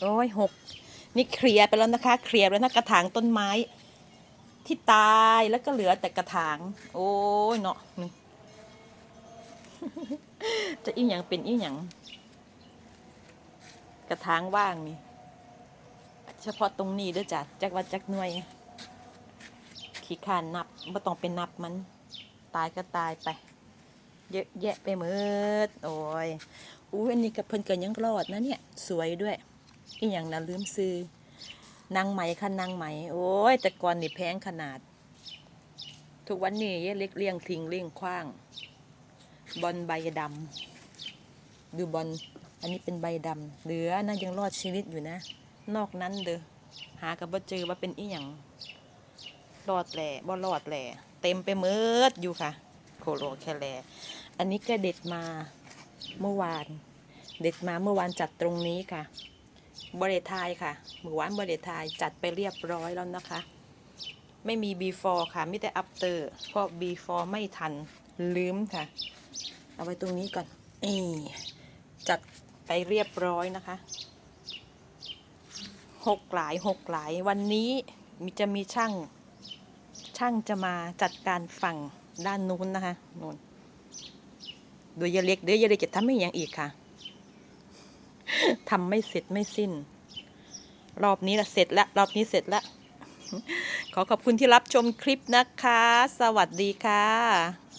โอ้ยหกนี่เคลียร์ไปแล้วนะคะเคลียร์แล้วนะกระถางต้นไม้ ที่ตายแล้วก็เหลือแต่กระถาง โอ้ยเนาะนี่จะอีหยังเป็นอีหยังกระถางว่างนี่เฉพาะตรงนี้ด้วยจ้ะจักวัดจักหน่วย ขี้ขานนับไม่ต้องเป็นนับมัน ตายก็ตายไป เยอะแยะไปหมดโอ้ยอู้อันนี้กับเพิ่นก็ยังรอดนะเนี่ย สวยด้วย อีหยังนะลืมซื้อนางไหมค่ะนางไหม โอ้ย แต่ก่อนนี่แพงขนาด ทุกวันนี้เยเล็กเลี้ยงทิ้งเลี้ยงคว้าง บอลใบดำดูบอลอันนี้เป็นใบดำเหลือนะยังรอดชีวิตอยู่นะ นอกนั้นเด้อหากับบ่เจอว่าเป็นอีหยังรอดแหล่บ่รอดแหล่เต็มไปหมดอยู่ค่ะ โคโลแคลแลอันนี้ก็เด็ดมาเมื่อวาน เด็ดมาเมื่อวานจัดตรงนี้ค่ะ บริทายค่ะเมื่วานบริทายจัดไปเรียบร้อยแล้วนะคะ ไม่มี before ค่ะมีแต่ after เพราะ before ไม่ทันลืมค่ะ เอาไว้ตรงนี้ก่อนนี่จัดไปเรียบร้อยนะคะหกหลายหกหลายวันนี้มีจะมีช่างช่างจะมาจัดการฝั่งด้านนู้นนะคะนู่นโดยยาเล็กเดี๋ยวยาเล็กจะทำให้อย่างอีกค่ะ ทำไม่เสร็จไม่สิ้น รอบนี้ละเสร็จแล้วรอบนี้เสร็จแล้วขอขอบคุณที่รับชมคลิปนะคะ สวัสดีค่ะ